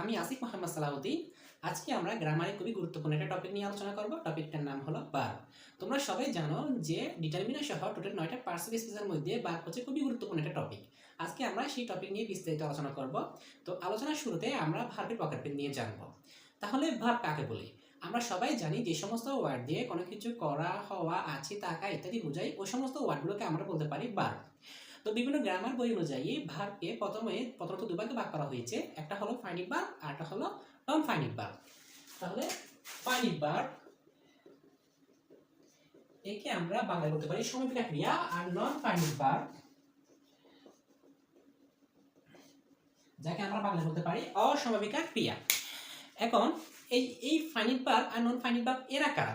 আমি আসিফ মোহাম্মদ সালাউদ্দিন। আজকে আমরা গ্রামারে খুবই গুরুত্বপূর্ণ একটা টপিক নিয়ে আলোচনা করব। টপিকটার নাম হলো বার তোমরা সবাই জানো যে ডিটারমিনার সহ টোটাল নয়টা পার্সেল স্পেসের মধ্যে বার হচ্ছে খুবই গুরুত্বপূর্ণ একটা টপিক আজকে আমরা সেই টপিক নিয়ে বিস্তারিত আলোচনা করব। তো আলোচনার শুরুতে আমরা ভার্বের পকেটপেন নিয়ে জানব। তাহলে ভার্ব কাকে বলি? আমরা সবাই জানি যে সমস্ত ওয়ার্ড দিয়ে কোনো কিছু করা, হওয়া, আছে তাকা ইত্যাদি বোঝাই ওই সমস্ত ওয়ার্ডগুলোকে আমরা বলতে পারি বার তো বিভিন্ন গ্রামার বই অনুযায়ী ভার্বকে প্রথমে, প্রথমত দুভাগে ভাগ করা হয়েছে। একটা হলো ফাইনিক বার আর একটা হলো নন ফাইনিক বার তাহলে ফাইনিক বার একে আমরা বাংলায় বলতে পারি সমাপিকা ক্রিয়া আর নন ফাইনিক বার যাকে আমরা বাংলায় বলতে পারি অসমাপিকা ক্রিয়া এখন এই এই ফাইনিক বার আর নন ফাইনিক বার এরা কারা?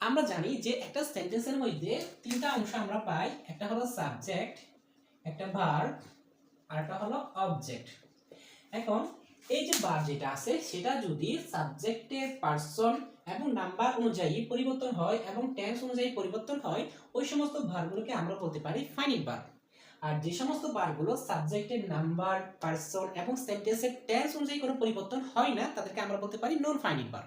আমরা জানি যে একটা সেন্টেন্সের মধ্যে তিনটা অংশ আমরা পাই। একটা হলো সাবজেক্ট একটা ভার্ব আর একটা হলো অবজেক্ট এখন, এই যে বার যেটা আছে, সেটা যদি সাবজেক্টের পার্সন এবং নাম্বার অনুযায়ী পরিবর্তন হয় এবং টেন্স অনুযায়ী পরিবর্তন হয়, ওই সমস্ত ভারগুলোকে আমরা বলতে পারি ফাইনিক বার আর যে সমস্ত বারগুলো সাবজেক্টের নাম্বার পার্সন এবং সেন্টেন্সের টেন্স অনুযায়ী কোনো পরিবর্তন হয় না, তাদেরকে আমরা বলতে পারি নন ফাইনিক বার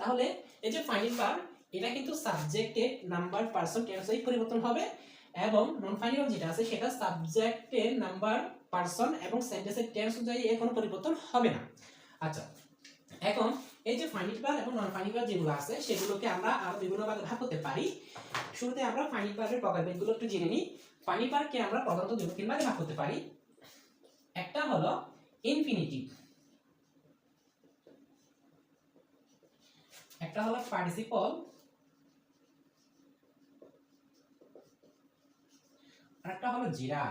তাহলে, এই যে ফাইনিক বার এটা কিন্তু সাবজেক্টের নাম্বার পার্সন টেন্স অনুযায়ী পরিবর্তন হবে এবং নন ফাইনাল যেটা আছে সেটা সাবজেক্টের নাম্বার পার্সন এবং সেন্টেন্সের টেন্স অনুযায়ী এর কোনো পরিবর্তন হবে না। আচ্ছা এখন এই যে ফাইনিট বার এবং নন ফাইনিট বার যেগুলো আছে, সেগুলোকে আমরা আরও বিভিন্ন ভাগে ভাগ করতে পারি। শুরুতে আমরা ফাইনিট বারের প্রকারভেদগুলো একটু জেনে নিই। ফাইনিট বারকে আমরা প্রধানত দুটো তিন ভাগে ভাগ করতে পারি। একটা হলো ইনফিনিটিভ একটা হলো পার্টিসিপল আরেকটা হলো জিরা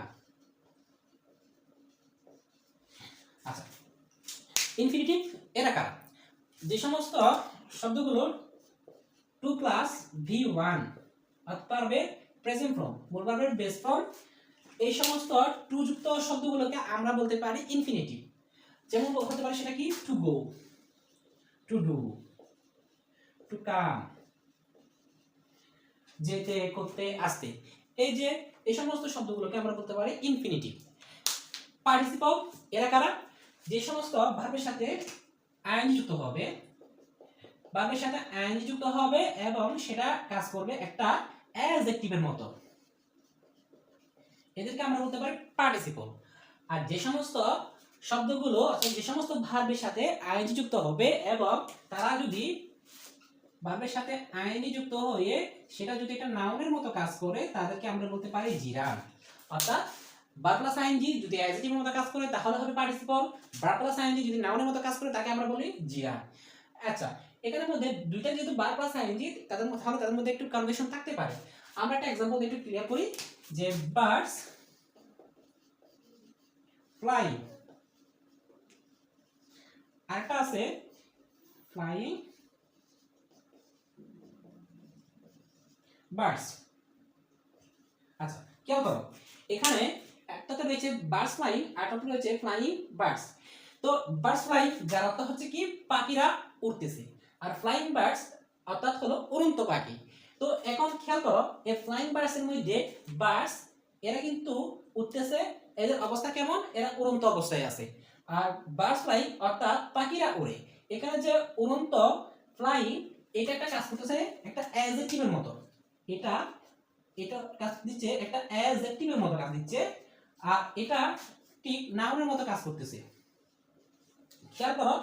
আচ্ছা ইনফিনিটিভ এরা কারা? যে সমস্ত শব্দগুলো টু প্লাস ভি ওয়ান পারবে প্রেজেন্ট ফর্ম মূল ভার্বের বেস ফর্ম এই সমস্ত টু যুক্ত শব্দগুলোকে আমরা বলতে পারি ইনফিনিটিভ যেমন হতে পারে সেটা কি? To go to do to come যেতে, করতে, আসতে। এই যে এই সমস্ত শব্দগুলোকে আমরা বলতে পারি ইনফিনিটিভ পার্টিসিপল এরা কারা? যে সমস্ত ভার্বের সাথে আইএনজি যুক্ত হবে ভার্বের সাথে আইএনজি যুক্ত হবে এবং সেটা কাজ করবে একটা অ্যাডজেক্টিভের মতো। এদেরকে আমরা বলতে পারি পার্টিসিপল আর যে সমস্ত শব্দগুলো যে সমস্ত ভার্বের সাথে আইএনজি যুক্ত হবে এবং তারা যদি ভার্বের সাথে আইনি যুক্ত হয়ে সেটা যদি একটা নাউনের মতো কাজ করে, তাদেরকে আমরা বলতে পারি জিরান অর্থাৎ বার প্লাস আইনজি যদি অ্যাডজেক্টিভের মতো কাজ করে, তাহলে হবে পার্টিসিপল বার প্লাস আইনজি যদি নাউনের মতো কাজ করে, তাকে আমরা বলি জিরান আচ্ছা এখানের মধ্যে দুইটা যেহেতু বার প্লাস আইনজি তাদের মধ্যে তাহলে তাদের মধ্যে একটু কনভেশন থাকতে পারে। আমরা একটা এক্সাম্পল একটু ক্লিয়ার করি যে বার্ডস ফ্লাই আরেকটা আছে ফ্লাইং বার্ডস আচ্ছা খেয়াল করো এখানে একটাতে রয়েছে বার্ডস ফ্লাইং একটা রয়েছে ফ্লাইং বার্ডস তো বার্ডস ফ্লাইং যার অর্থ হচ্ছে কি? পাখিরা উড়তেছে। আর ফ্লাইং বার্ডস অর্থাৎ হলো উড়ন্ত পাখি। তো এখন খেয়াল করো, এই ফ্লাইং বার্ডস এর মধ্যে বার্ডস এরা কিন্তু উঠতেছে এদের অবস্থা কেমন? এরা উড়ন্ত অবস্থায় আছে। আর বার্ডস ফ্লাই অর্থাৎ পাখিরা উড়ে। এখানে যে উড়ন্ত ফ্লাই এটা একটা কাজ করতেছে একটা অ্যাডজেক্টিভের মতো। এটা এটা কাজ দিচ্ছে একটা অ্যাডজেক্টিভের মতো কাজ দিচ্ছে, আর এটা ঠিক নাউনের মতো কাজ করতেছে। খেয়াল করো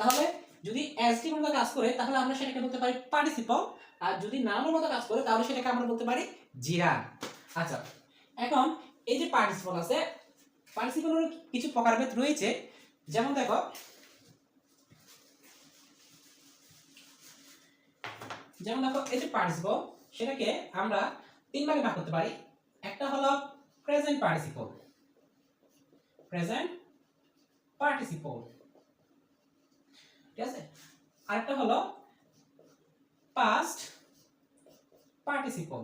তাহলে যদি অ্যাডজেক্টিভের মতো কাজ করে, তাহলে আমরা সেটাকে বলতে পারি পার্টিসিপল আর যদি নাউনের মতো কাজ করে, তাহলে সেটাকে আমরা বলতে পারি জিরান আচ্ছা এখন এই যে পার্টিসিপল আছে পার্টিসিপলের কিছু প্রকারভেদ রয়েছে। যেমন দেখো যেমন দেখো, এই যে পার্টিসিপল সেটাকে আমরা তিন ভাগে ভাগ করতে পারি। একটা হলো প্রেজেন্ট পার্টিসিপল প্রেজেন্ট পার্টিসিপল ঠিক আছে? আরেকটা হলো পাস্ট পার্টিসিপল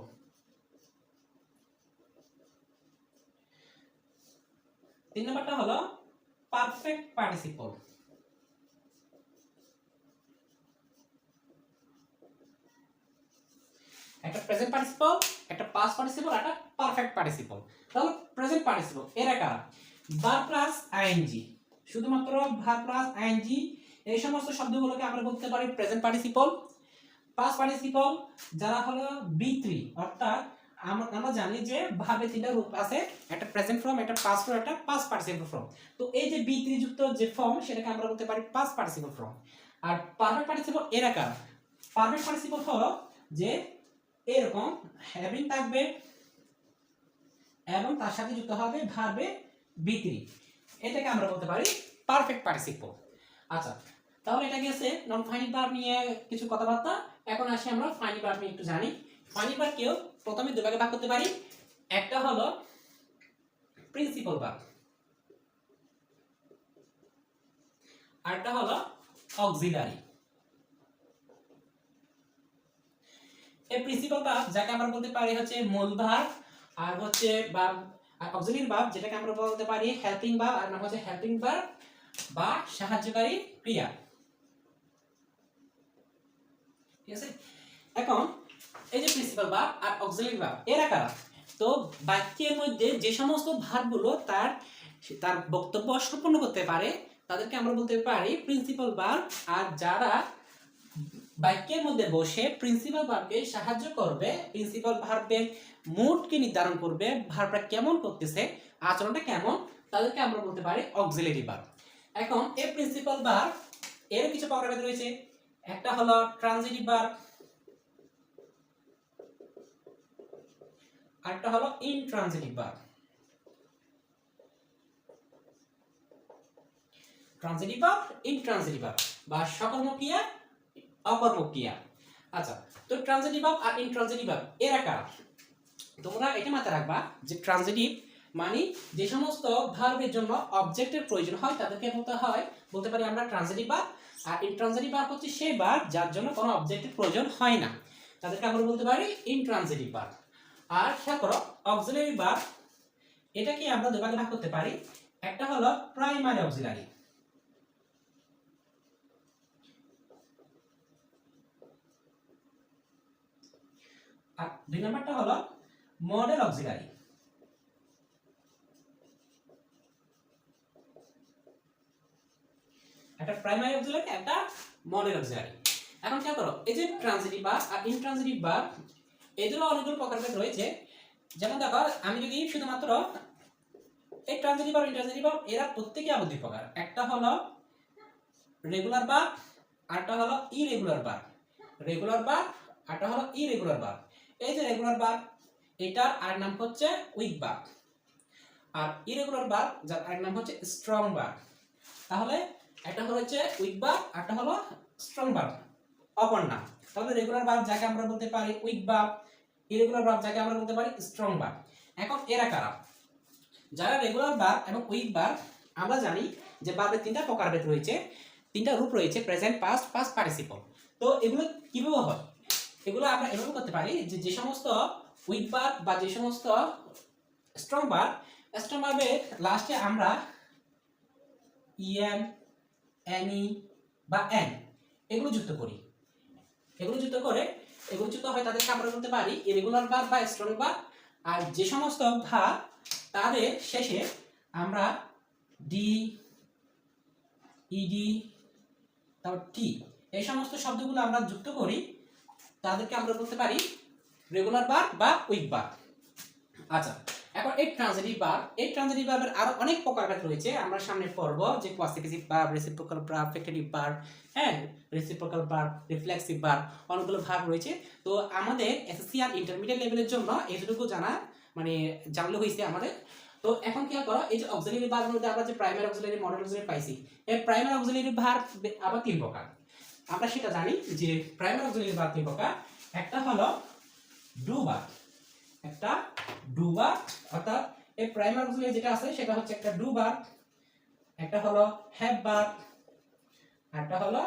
তিন নম্বরটা হলো পারফেক্ট পার্টিসিপল একটা প্রেজেন্ট পার্টিসিপল একটা পাস্ট পার্টিসিপল একটা পারফেক্ট পার্টিসিপল তাহলে প্রেজেন্ট পার্টিসিপল এরা কারা বার প্লাস আইএনজি শুধুমাত্র ভার প্লাস আইএনজি এই সমস্ত শব্দগুলোকে আমরা বলতে পারি প্রেজেন্ট পার্টিসিপল পাস্ট পার্টিসিপল যারা হলো বি থ্রি অর্থাৎ আমরা জানি যে ভাবে তিনটা রূপ আছে, একটা প্রেজেন্ট ফর্ম একটা পাস্ট ফর্ম একটা পাস্ট পার্টিসিপল ফর্ম তো এই যে বি থ্রি যুক্ত যে ফর্ম সেটাকে আমরা বলতে পারি পাস্ট পার্টিসিপল ফর্ম আর পারফেক্ট পার্টিসিপল এর আকার পারফেক্ট পার্টিসিপল হলো যে এরকম হ্যাভিং থাকবে এবং তার সাথে যুক্ত হবে ভার্বে বিক্রি এটাকে আমরা বলতে পারি পারফেক্ট পার্টিসিপল আচ্ছা তাহলে এটা গেছে নন ফাইনাল ভার্ব নিয়ে কিছু কথাবার্তা। এখন আসি আমরা ফাইনাল ভার্ব নিয়ে একটু জানি। ভার্ব কেউ প্রথমে দুই ভাগে করতে পারি। একটা হলো প্রিন্সিপাল ভার্ব আরেকটা হলো অক্সিলারি এই প্রিন্সিপাল ভার্ব যাকে আমরা বলতে পারি হচ্ছে মূল ভার্ব আর হচ্ছে বা অক্সিলারি ভার্ব যেটাকে আমরা বলতে পারি হেল্পিং ভার্ব আর নাম হচ্ছে হেল্পিং ভার্ব বা সাহায্যকারী ক্রিয়া। ঠিক আছে? এখন, এই যে প্রিন্সিপাল ভার্ব আর অক্সিলারি ভার্ব এরা কারা তো বাক্যের মধ্যে যে সমস্ত ভার্বগুলো তার তার বক্তব্য সম্পন্ন করতে পারে, তাদেরকে আমরা বলতে পারি প্রিন্সিপাল ভার্ব আর যারা বাক্যের মধ্যে বসে প্রিন্সিপাল ভার্বকে সাহায্য করবে। প্রিন্সিপাল ভার্বের মুডকে নির্ধারণ করবে ভার্বটা কেমন করতেছে, আচরণটা কেমন, তাদেরকে আমরা বলতে পারি অক্সিলারি ভার্ব এখন এই প্রিন্সিপাল ভার্ব এর কিছু প্রকারভেদ রয়েছে। একটা হলো ট্রানজিটিভ ভার্ব আরেকটা হলো intransitive verb transitive verb intransitive verb বা সকর্মক্রিয়া অকর্মক্রিয়া আচ্ছা তো ট্রানজিটিভ ভার্ব আর ইনট্রানজিটিভ ভার্ব এরা কারা? তোমরা এটা মাথায় রাখবা যে ট্রানজিটিভ মানে যে সমস্ত ভার্বের জন্য অবজেক্টের প্রয়োজন হয়, তাদেরকে বলতে হয়, বলতে পারি আমরা ট্রানজিটিভ ভার্ব আর ইনট্রানজিটিভ ভার্ব হচ্ছে সেই ভার্ব যার জন্য কোনো অবজেক্টের প্রয়োজন হয় না। তাদেরকে আমরা বলতে পারি ইনট্রানজিটিভ ভার্ব আর খেয়াল করো অক্সিলারি ভার্ব এটাকে আমরা দুভাগে ভাগ করতে পারি? একটা হলো প্রাইমারি অক্সিলারি আর দুই নাম্বারটা হলো মডেল অক্সিলারি একটা প্রাইমারি অক্সিলারি একটা মডেল অক্সিলারি এখন খেয়াল করো, এই যে ট্রানজিটিভ ভার্ব আর ইনট্রানজিটিভ ভার্ব এদেরও অনেকগুলো প্রকারভেদ রয়েছে। যেমন দেখো, আমি যদি শুধুমাত্র এই ট্রানজিটিভ ভার্ব ইনট্রানজিটিভ ভার্ব এরা প্রত্যেকে আবদ্ধ প্রকার। একটা হলো রেগুলার ভার্ব আরটা হলো ইরেগুলার ভার্ব রেগুলার ভার্ব আরটা হলো ইরেগুলার ভার্ব এই যে রেগুলার ভার্ব এটার আর নাম হচ্ছে উইক ভার্ব আর ইরেগুলার ভার্ব যার আর নাম হচ্ছে স্ট্রং ভার্ব তাহলে একটা হচ্ছে উইক ভার্ব আরটা হলো স্ট্রং ভার্ব অপর নাম তাহলে রেগুলার ভার্ব যাকে আমরা বলতে পারি উইক ভার্ব ইরেগুলার ভার্ব যাকে আমরা বলতে পারি স্ট্রং ভার্ব এখন এরা কারা? যারা রেগুলার ভার্ব এবং উইক ভার্ব আমরা জানি যে ভার্বের তিনটা প্রকারভেদ রয়েছে, তিনটা রূপ রয়েছে প্রেজেন্ট পাস্ট পাস্ট পার্টিসিপল তো এগুলো কীভাবে হয়? এগুলো আমরা এভাবে করতে পারি যে যে সমস্ত উইক ভার্ব বা যে সমস্ত স্ট্রং ভার্ব স্ট্রং ভার্বের লাস্টে আমরা ইএম এনি বা এন এগুলো যুক্ত করি। এগুলো যুক্ত করে, এগুলো যুক্ত হয় তাদেরকে আমরা বলতে পারি ইরেগুলার ভার্ব বা স্ট্রং ভার্ব আর যে সমস্ত ভার্ব তাদের শেষে আমরা ডি ইডি তারপর টি এই সমস্ত শব্দগুলো আমরা যুক্ত করি। তাদেরকে আমরা বলতে পারি রেগুলার বার বা উইক বার আচ্ছা এখন এই ট্রানজিটিভ বার এই ট্রানজিটিভ ভার্বের আরও অনেক প্রকারভেদ রয়েছে। আমরা সামনে পড়ব যে causative verb reciprocal verb factive verb হ্যাঁ রেসিপ্রোকাল ভার্ব রিফ্লেক্সিভ ভার্ব অনেকগুলো ভাগ রয়েছে। তো আমাদের এসএসসি আর ইন্টারমিডিয়েট লেভেলের জন্য এতটুকু জানা মানে জানলে হয়েছে আমাদের। তো এখন কি করো, এই যে অক্সিলারি ভার্বের মধ্যে আমরা যে প্রাইমারি অক্সিলারি মডেল অক্সিলারি পাইছি, এই প্রাইমারি অক্সিলারি ভার্ব আবার তিন প্রকার। আমরা সেটা জানি যে প্রাইমারি অক্সিলারি ভার্ব তিন একটা হলো ডু ভার্ব একটা ডু ভার্ব অর্থাৎ এই প্রাইমারি অক্সিলারি যেটা আছে সেটা হচ্ছে একটা ডু ভার্ব একটা হলো ভার্ব একটা হলো,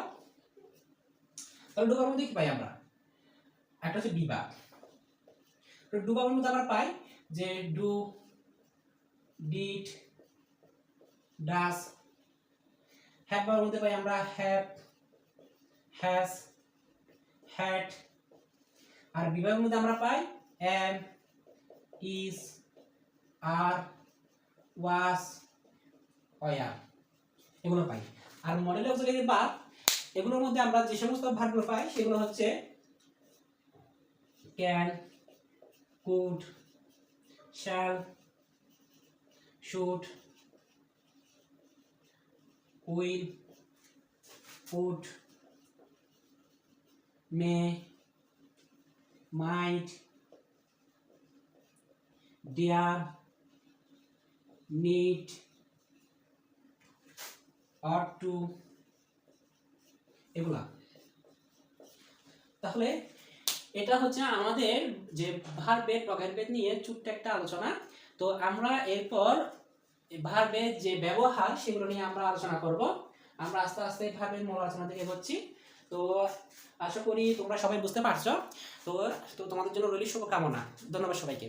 তাহলে ডু ভার্বের মধ্যে কি পাই আমরা? একটা হচ্ছে বি। ভার্ব তো ডু ভার্বের মধ্যে আমরা পাই যে ডু ডিড, ডাস, হ্যাভ ভার্বের মধ্যে পাই আমরা হ্যাভ হ্যাজ হ্যাড আর বিভাগের মধ্যে আমরা পাই M is R was were এগুলো পাই। আর মডেল অক্সিলারি ভার্ব এগুলোর মধ্যে আমরা যে সমস্ত ভার্বগুলো পাই, সেগুলো হচ্ছে can could shall should will would may might dare need ought to এগুলা। তাহলে এটা হচ্ছে আমাদের যে ভার্বের প্রকারভেদ নিয়ে ছোট্ট একটা আলোচনা। তো আমরা এরপর ভার্বের যে ব্যবহার, সেগুলো নিয়ে আমরা আলোচনা করব। আমরা আস্তে আস্তে ভার্বের মূল আলোচনা থেকে এগোচ্ছি। তো আশা করি তোমরা সবাই বুঝতে পারছ। তো তো তোমাদের জন্য রইল শুভকামনা। ধন্যবাদ সবাইকে।